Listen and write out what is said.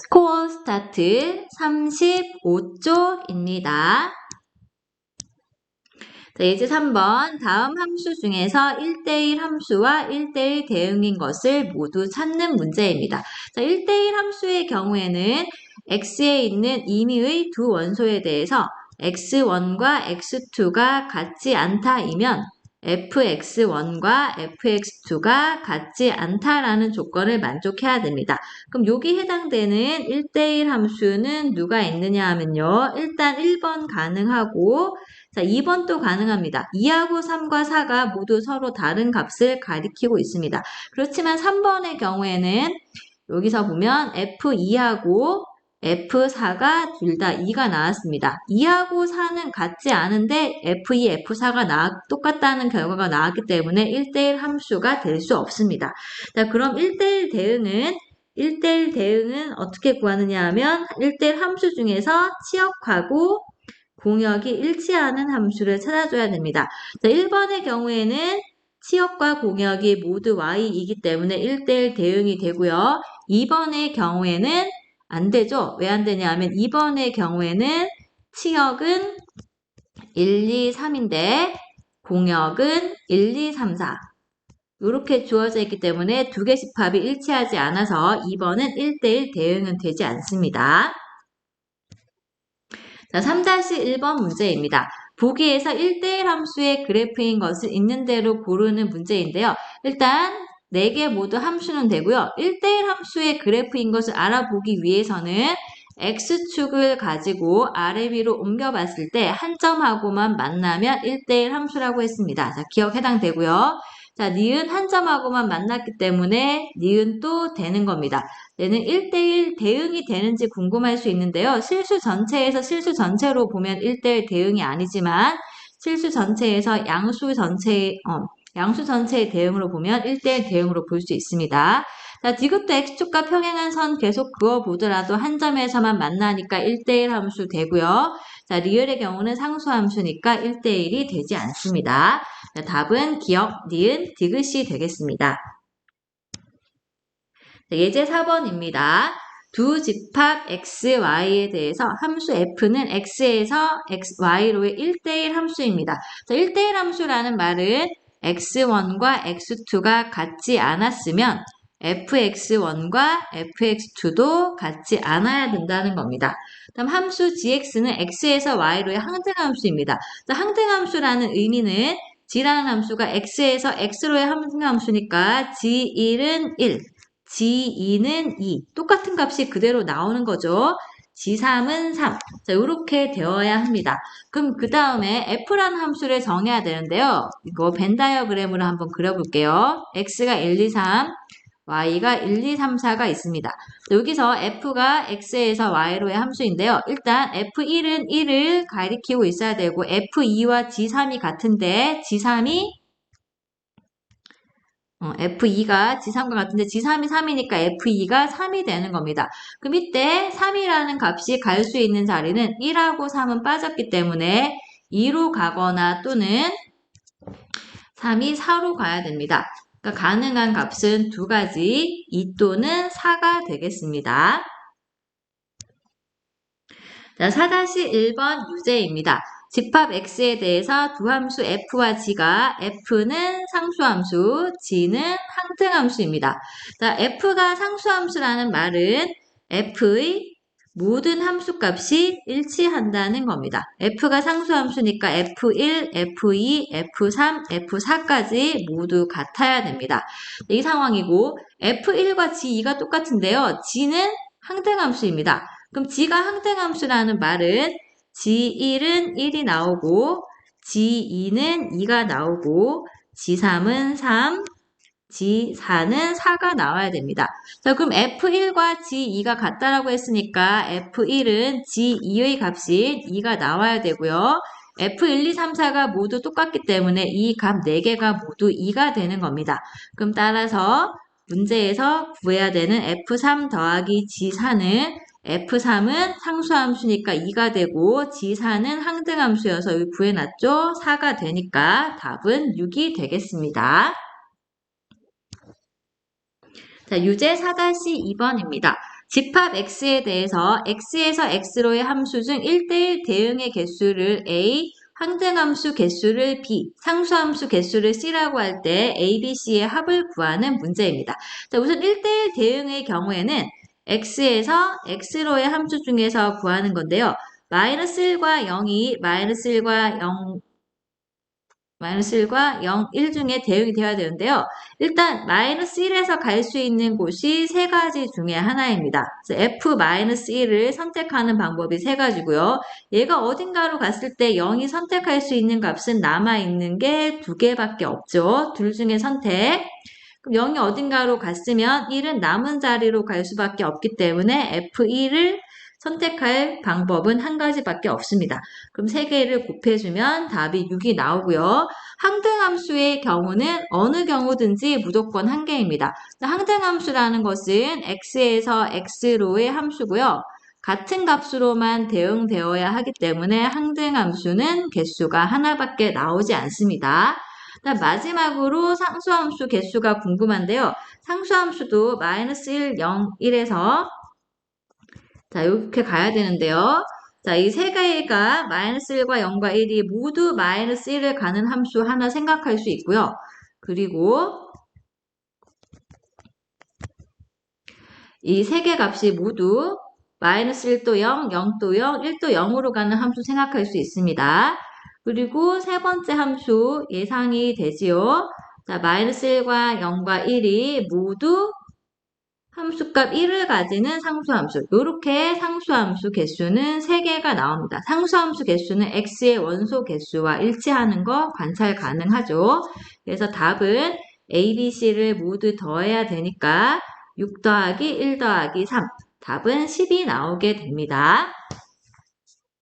스코어 스타트 35쪽입니다. 자, 예제 3번 다음 함수 중에서 1대1 함수와 1대1 대응인 것을 모두 찾는 문제입니다. 자, 1대1 함수의 경우에는 x에 있는 임의의 두 원소에 대해서 x1과 x2가 같지 않다이면 fx1과 fx2가 같지 않다라는 조건을 만족해야 됩니다. 그럼 여기 해당되는 1대1 함수는 누가 있느냐 하면요. 일단 1번 가능하고 자, 2번도 가능합니다. 2하고 3과 4가 모두 서로 다른 값을 가리키고 있습니다. 그렇지만 3번의 경우에는 여기서 보면 F2하고 F4가 둘 다 2가 나왔습니다. 2하고 4는 같지 않은데 F2, F4가 나, 똑같다는 결과가 나왔기 때문에 1대1 함수가 될 수 없습니다. 자, 그럼 1대1 대응은 1대1 대응은 어떻게 구하느냐 하면 1대1 함수 중에서 치역하고 공역이 일치하는 함수를 찾아줘야 됩니다. 자, 1번의 경우에는 치역과 공역이 모두 y이기 때문에 1대1 대응이 되고요. 2번의 경우에는 안 되죠? 왜 안 되냐 하면 2번의 경우에는 치역은 1, 2, 3인데 공역은 1, 2, 3, 4 이렇게 주어져 있기 때문에 두 개씩 합이 일치하지 않아서 2번은 1대1 대응은 되지 않습니다. 자, 3-1번 문제입니다. 보기에서 1대1 함수의 그래프인 것을 있는 대로 고르는 문제인데요. 일단 4개 모두 함수는 되고요. 1대1 함수의 그래프인 것을 알아보기 위해서는 x축을 가지고 아래 위로 옮겨봤을 때 한 점하고만 만나면 1대1 함수라고 했습니다. 자, 기억 해당되고요. 자, 니은 한 점하고만 만났기 때문에 니은 또 되는 겁니다. 얘는 1대1 대응이 되는지 궁금할 수 있는데요. 실수 전체에서 실수 전체로 보면 1대1 대응이 아니지만 실수 전체에서 양수 전체, 어, 양수 전체의 대응으로 보면 1대1 대응으로 볼 수 있습니다. 자, 디귿도 x축과 평행한 선 계속 그어보더라도 한 점에서만 만나니까 1대1 함수 되고요. 자, 리얼의 경우는 상수 함수니까 1대1이 되지 않습니다. 자, 답은 기억, 니은, 디귿이 되겠습니다. 예제 4번입니다. 두 집합 x, y에 대해서 함수 f는 x에서 x, y로의 1대1 함수입니다. 자, 1대1 함수라는 말은 x1과 x2가 같지 않았으면 fx1과 fx2도 같지 않아야 된다는 겁니다. 다음 함수 gx는 x에서 y로의 항등함수입니다. 자, 항등함수라는 의미는 g라는 함수가 x에서 x로의 항등함수니까 g1은 1, G2는 2. 똑같은 값이 그대로 나오는 거죠. G3은 3. 자, 이렇게 되어야 합니다. 그럼 그 다음에 F라는 함수를 정해야 되는데요. 이거 벤 다이어그램으로 한번 그려볼게요. X가 1, 2, 3, Y가 1, 2, 3, 4가 있습니다. 여기서 F가 X에서 Y로의 함수인데요. 일단 F1은 1을 가리키고 있어야 되고 F2와 G3이 같은데 G3이 어, F2가 G3과 같은데 G3이 3이니까 F2가 3이 되는 겁니다. 그럼 이때 3이라는 값이 갈 수 있는 자리는 1하고 3은 빠졌기 때문에 2로 가거나 또는 3이 4로 가야 됩니다. 그러니까 가능한 값은 두 가지 2 또는 4가 되겠습니다. 자, 4-1번 유제입니다. 집합 x에 대해서 두 함수 f와 g가 f는 상수함수, g는 항등함수입니다. 자, f가 상수함수라는 말은 f의 모든 함수값이 일치한다는 겁니다. f가 상수함수니까 f1, f2, f3, f4까지 모두 같아야 됩니다. 이 상황이고 f1과 g2가 똑같은데요. g는 항등함수입니다. 그럼 g가 항등함수라는 말은 G1은 1이 나오고 G2는 2가 나오고 G3은 3, G4는 4가 나와야 됩니다. 자, 그럼 F1과 G2가 같다라고 했으니까 F1은 G2의 값이 2가 나와야 되고요. F1, 2, 3, 4가 모두 똑같기 때문에 이 값 4개가 모두 2가 되는 겁니다. 그럼 따라서 문제에서 구해야 되는 F3 더하기 G4는 F3은 상수함수니까 2가 되고 G4는 항등함수여서 여기 구해놨죠? 4가 되니까 답은 6이 되겠습니다. 자, 유제 4-2번입니다. 집합 x에 대해서 x에서 x로의 함수 중 1대1 대응의 개수를 a, 항등함수 개수를 b, 상수함수 개수를 c라고 할 때 a, b, c의 합을 구하는 문제입니다. 자, 우선 1대1 대응의 경우에는 x에서 x로의 함수 중에서 구하는 건데요. 마이너스 1과 0이 마이너스 1과 0 마이너스 1과 0, 1 중에 대응이 되어야 되는데요. 일단 마이너스 1에서 갈 수 있는 곳이 세 가지 중에 하나입니다. 그래서 F-1을 선택하는 방법이 세 가지고요. 얘가 어딘가로 갔을 때 0이 선택할 수 있는 값은 남아있는 게 두 개밖에 없죠. 둘 중에 선택. 그럼 0이 어딘가로 갔으면 1은 남은 자리로 갈 수밖에 없기 때문에 F1을 선택할 방법은 한 가지밖에 없습니다. 그럼 세 개를 곱해주면 답이 6이 나오고요. 항등함수의 경우는 어느 경우든지 무조건 한 개입니다. 항등함수라는 것은 x에서 x로의 함수고요. 같은 값으로만 대응되어야 하기 때문에 항등함수는 개수가 하나밖에 나오지 않습니다. 마지막으로 상수함수 개수가 궁금한데요. 상수함수도 마이너스 1, 0, 1에서 자, 이렇게 가야 되는데요. 자, 이 세 개가 마이너스 1과 0과 1이 모두 마이너스 1을 가는 함수 하나 생각할 수 있고요. 그리고 이 세 개 값이 모두 마이너스 1도 0, 0도 0, 1도 0으로 가는 함수 생각할 수 있습니다. 그리고 세 번째 함수 예상이 되지요. 자, 마이너스 1과 0과 1이 모두 함수값 1을 가지는 상수함수. 이렇게 상수함수 개수는 3개가 나옵니다. 상수함수 개수는 x의 원소 개수와 일치하는 거 관찰 가능하죠. 그래서 답은 a, b, c를 모두 더해야 되니까 6 더하기 1 더하기 3. 답은 10이 나오게 됩니다.